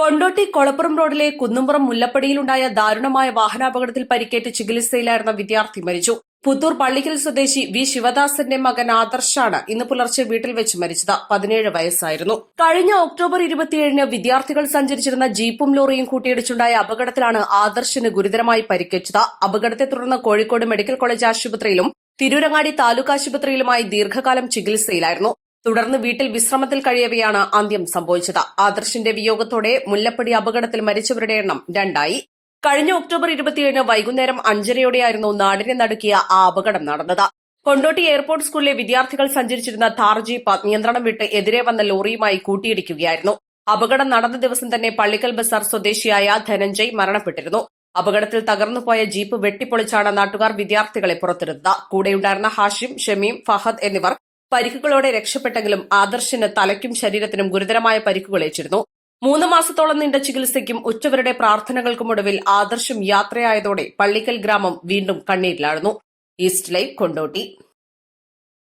കൊണ്ടോട്ടി കൊളപ്പുറം റോഡിലെ കുന്നുംപുറം മുല്ലപ്പടിയിലുണ്ടായ ദാരുണമായ വാഹനാപകടത്തിൽ പരിക്കേറ്റ് ചികിത്സയിലായിരുന്ന വിദ്യാർത്ഥി മരിച്ചു. പുത്തൂർ പള്ളിക്കൽ സ്വദേശി വി ശിവദാസന്റെ മകൻ ആദർശാണ് ഇന്ന് പുലർച്ചെ വീട്ടിൽ വെച്ച് മരിച്ചത്. പതിനേഴ് വയസ്സായിരുന്നു. കഴിഞ്ഞ ഒക്ടോബർ ഇരുപത്തിയേഴിന് വിദ്യാർത്ഥികൾ സഞ്ചരിച്ചിരുന്ന ജീപ്പും ലോറിയും കൂട്ടിയിടിച്ചുണ്ടായ അപകടത്തിലാണ് ആദർശിന് ഗുരുതരമായി പരിക്കേറ്റത്. അപകടത്തെ തുടർന്ന് കോഴിക്കോട് മെഡിക്കൽ കോളേജ് ആശുപത്രിയിലും തിരൂരങ്ങാടി താലൂക്ക് ആശുപത്രിയിലുമായി ദീർഘകാലം ചികിത്സയിലായിരുന്നു. തുടർന്ന് വീട്ടിൽ വിശ്രമത്തിൽ കഴിയവെയാണ് അന്ത്യം സംഭവിച്ചത്. ആദർശിന്റെ വിയോഗത്തോടെ മുല്ലപ്പടി അപകടത്തിൽ മരിച്ചവരുടെ എണ്ണം രണ്ടായി. കഴിഞ്ഞ ഒക്ടോബർ ഇരുപത്തിയേഴിന് വൈകുന്നേരം അഞ്ചരയോടെയായിരുന്നു നാടിനെ നടുക്കിയ ആ അപകടം നടന്നത്. കൊണ്ടോട്ടി എയർപോർട്ട് സ്കൂളിലെ വിദ്യാർത്ഥികൾ സഞ്ചരിച്ചിരുന്ന താർ ജീപ്പ് നിയന്ത്രണം വിട്ട് എതിരെ വന്ന ലോറിയുമായി കൂട്ടിയിടിക്കുകയായിരുന്നു. അപകടം നടന്ന ദിവസം തന്നെ പള്ളിക്കൽ ബസാർ സ്വദേശിയായ ധനഞ്ജയ് മരണപ്പെട്ടിരുന്നു. അപകടത്തിൽ തകർന്നുപോയ ജീപ്പ് വെട്ടിപ്പൊളിച്ചാണ് നാട്ടുകാർ വിദ്യാർത്ഥികളെ പുറത്തിരുന്നത് കൂടെയുണ്ടായിരുന്ന ഹാഷിം ഷമീം ഫഹദ് എന്നിവർ പരിക്കുകളോടെ രക്ഷപ്പെട്ടെങ്കിലും ആദർശിന് തലയ്ക്കും ശരീരത്തിനും ഗുരുതരമായ പരിക്കുകളേറ്റിരുന്നു മൂന്ന് മാസത്തോളം നീണ്ട ചികിത്സയ്ക്കും ഉച്ചവരുടെ പ്രാർത്ഥനകൾക്കുമൊടുവിൽ ആദർശം യാത്രയായതോടെ പള്ളിക്കൽ ഗ്രാമം വീണ്ടും കണ്ണീരിലാഴുന്നു. East live Kondotty.